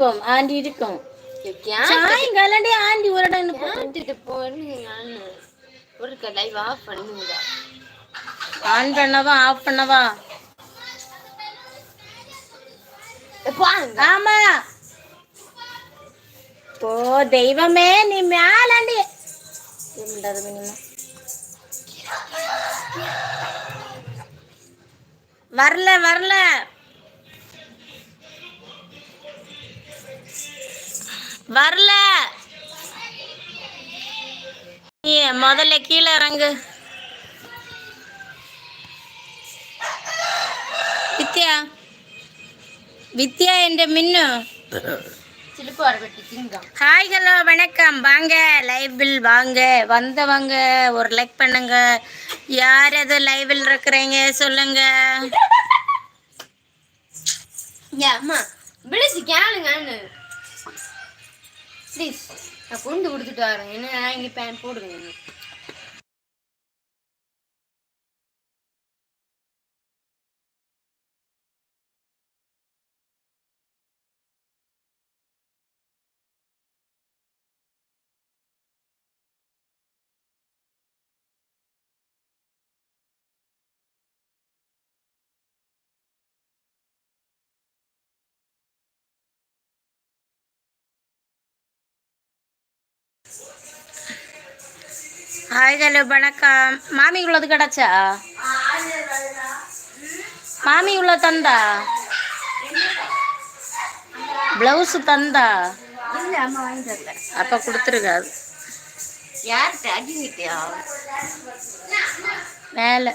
இருக்கும். ஆண்டி இருக்கும். சாயங்காலாண்டி ஆண்டி. ஒரு இடம் நின்னு போ- கேட்டுட்டு போன்னு ஒரு லைவ் ஆஃப் பண்ணுங்க ஆன் பண்ணவா ஆஃப் பண்ணவா? ஆமா. ஓ தெய்வமே நீ மேலாண்டி என்னது மினிமம். வரல வரல. வரல. நீ முதல்ல கீழே இறங்கு. வித்யா. வித்யா என்ற மின்னு. ஹாய் ஹலோ வணக்கம். வாங்க லைவில் வாங்க. வந்தவங்க ஒரு லைக் பண்ணுங்க. யார் அது லைவில் இருக்கிறீங்க சொல்லுங்க. அம்மா விழிச்சு கேளுங்கன்னு. ப்ளீஸ் நான் கொண்டு கொடுத்துட்டு வரேன். என்ன நான் இங்கே பேன் போடுங்க ஹாய் ஹலோ வணக்கம். மாமி உள்ளது கிடச்சா? மாமி உள்ள தந்தா? பிளவுஸ் தந்தா? அப்ப கொடுத்துருக்காது யார்கிட்ட? அடிக்கிட்டியா மேலே.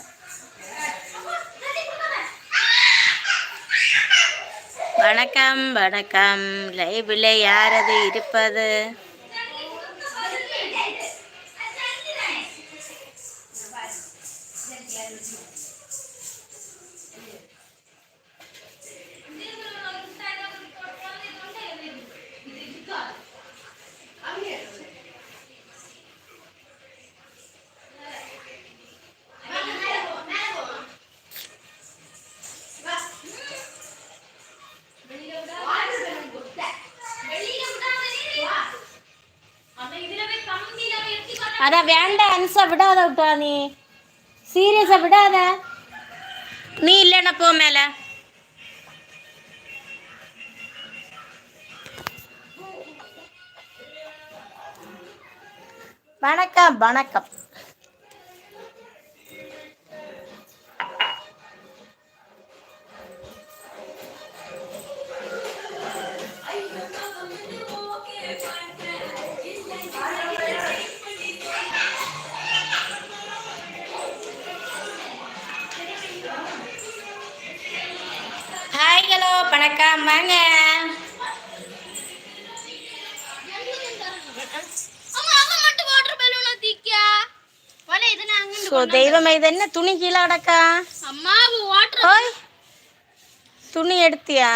வணக்கம் வணக்கம். லைவில் யார் அது இருப்பது? அதான் வேண்டாம் அன்சா விடாத விட்டா நீ. சீரியஸா விடாத. நீ இல்லைன்னா போ மேல. வணக்கம் வணக்கம். வணக்கம் வாங்க. ஸோ தெய்வமே இது என்ன? துணி கீழே கிடக்கா ஓய் துணி எடுத்தியா?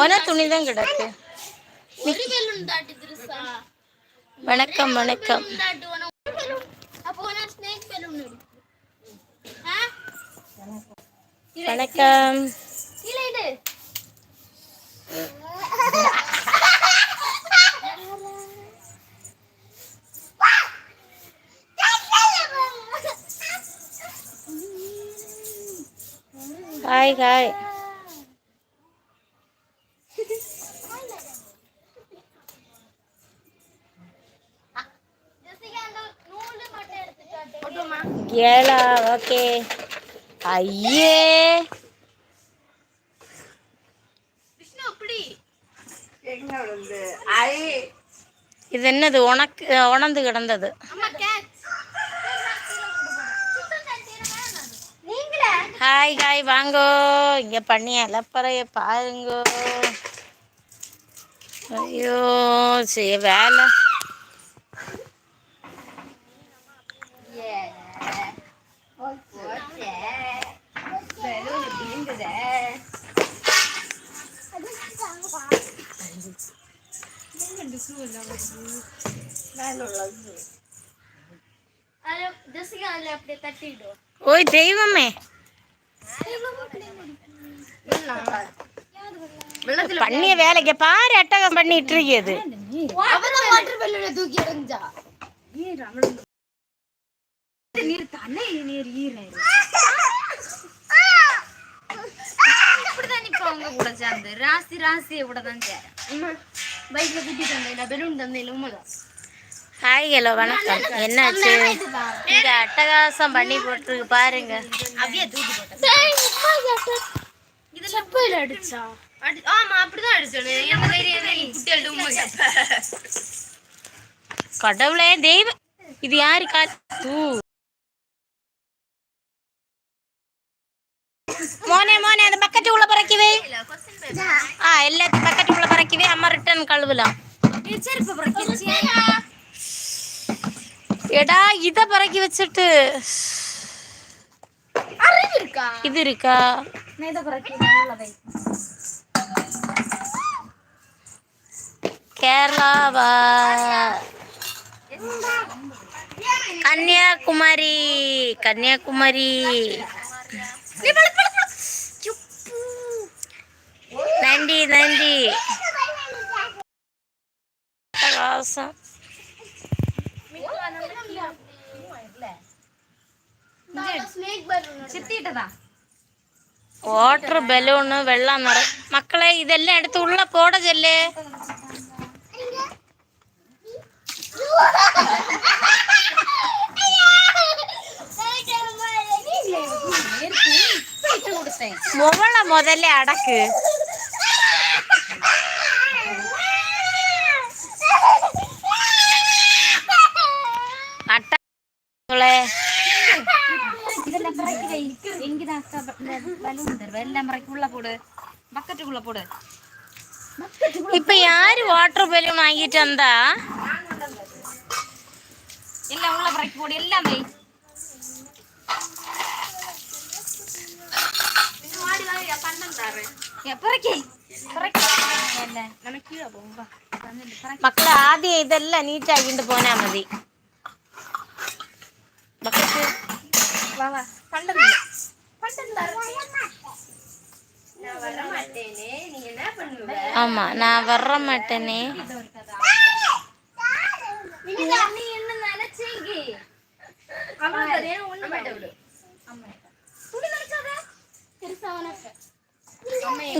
ஒன துணி தான் கிடக்கு. வணக்கம் வணக்கம். வணக்கம். ஹாய் ஹாய் ஏழா ஓகே ஐயே இது என்னது? உனக்கு உணர்ந்து கிடந்தது. ஹாய் ஹாய் வாங்கோ. இங்க பண்ணி அலப்பறைய பாருங்கோ. ஐயோ சரி வேலை. ஓய் தெய்வமே. பண்ணிய வேலைக்கு பாரு அட்டகம் பண்ணிட்டு இருக்குது. வாட்டர் நீர் தானே நீர் இப்படிதான் நிப்பா உங்க கூட சேர்ந்து. ராசி ராசியை கூட தான் சேர குட்டி பெலூன் உண்மைதான். ஹாய் ஹலோ வணக்கம். என்னாச்சு? இங்க அட்டகாசம் பண்ணி போட்டுருக்கு பாருங்க. அப்படியே தூக்கி போட்டேன். அடிச்சா? ஆமா அப்படிதான். கடவுளே தெய்வம் இது யாரு காத்து மோனே மோனே அந்த பக்கெட் உள்ள பறக்கவே. ஆ எல்லாத்தையும் பக்கெட் அப்புறம் கிழிச்சு. எடா இத பறக்கி வச்சுட்டு. இது இருக்கா. கேரளாவா? கன்னியாகுமரி கன்னியாகுமரி. நன்றி நன்றி. அட்டகாசம் ஸ்னேக் பலூன் சித்திட்டதா வாட்டர் பலூனு வெள்ளம் நிற மக்களே இதெல்லாம் எடுத்து உள்ள போட சொல்லு கொடுத்தேன் முவள முதல்ல அடக்கு அட்டே இதெல்லாம் பிறக்கி வை எங்கதான் பலூன் தருவ எல்லாம் பிறக்கி உள்ள போடு பக்கெட்டுக்குள்ள போடு இப்ப யாரு வாட்டர் பலூன் வாங்கிட்டு എല്ലാം പറയ്ക്കുള്ള പോട് ബക്കറ്റുള്ള പോട് ഇപ്പൊ ആര് വാട്ടർ ബലൂൺ വാങ്ങിയിട്ട് എന്താ എല്ലാം ഉള്ള പറയ്ക്ക് പോടി എല്ലാം വൈ മക്കളെ ആദ്യം ഇതെല്ലാം നീറ്റ് ആക്കിട്ട് പോനാ മതി ബക്കറ്റ് പണ്ടതില്ല ஆமா நான் வர்ற மாட்டேனே.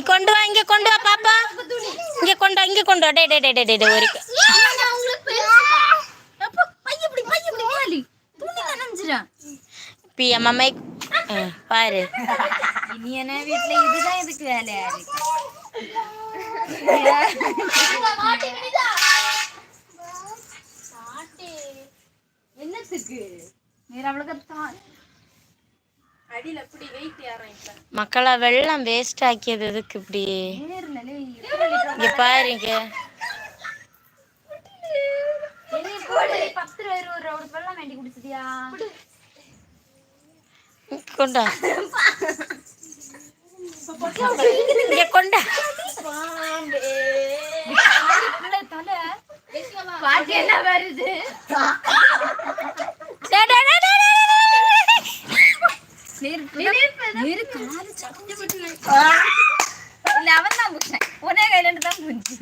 கொண்டு வா இங்க கொண்டு வா பாப்பா. இங்க கொண்டு வா இங்க கொண்டு வா. டே டே டே டே, டே ஒரு பைய இப்படி பாரு. இனி என்ன வீட்ல இதுதான் இதுக்கு வேலையா இருக்கு மக்களை வெள்ளம் வேஸ்ட் ஆக்கியது எதுக்கு இப்படி? இங்க பாருங்க. பத்து ரூபா இருபது ரூபா ஒரு வெள்ளம் வேண்டி குடிச்சிட்டியா? கொண்டா. இங்க கொண்டா. பாட்டு என்ன வருது? அவன் தான் புடிச்சேன் ஒரே கையில தான் புடிச்சு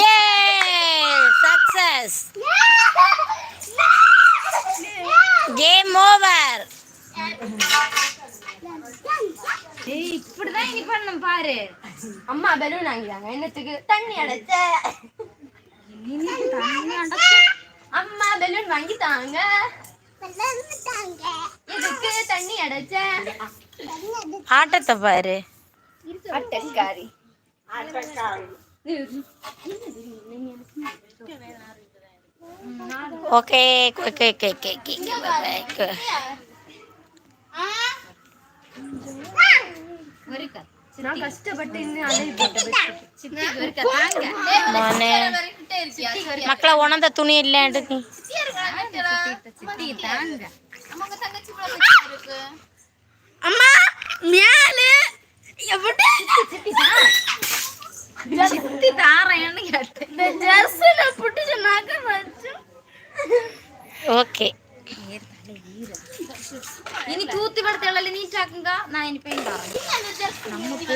ஏ சக்சஸ். கேம் ஓவர் இப்படிதான் இனி பண்ணணும் பாரு. அம்மா பெலூன் வாங்கிட்டாங்க. என்னத்துக்கு? தண்ணி அடைச்ச. அம்மா பெலூன் வாங்கிட்டாங்க. எதுக்கு தண்ணி அடைச்ச? ஆட்டத்தை பாரு. அட்டக்காரி okay okay okay okay okay நான் கஷ்டப்பட்டு மக்களை உணர்ந்த துணி இல்லைன்ட்டு நீ. அம்மா மேலே. ஓகே ഇനി തൂത്തി പെടുത്തുള്ള നീറ്റാക്കുക ഞാൻ ഇനി പെയിന്റ് പറഞ്ഞു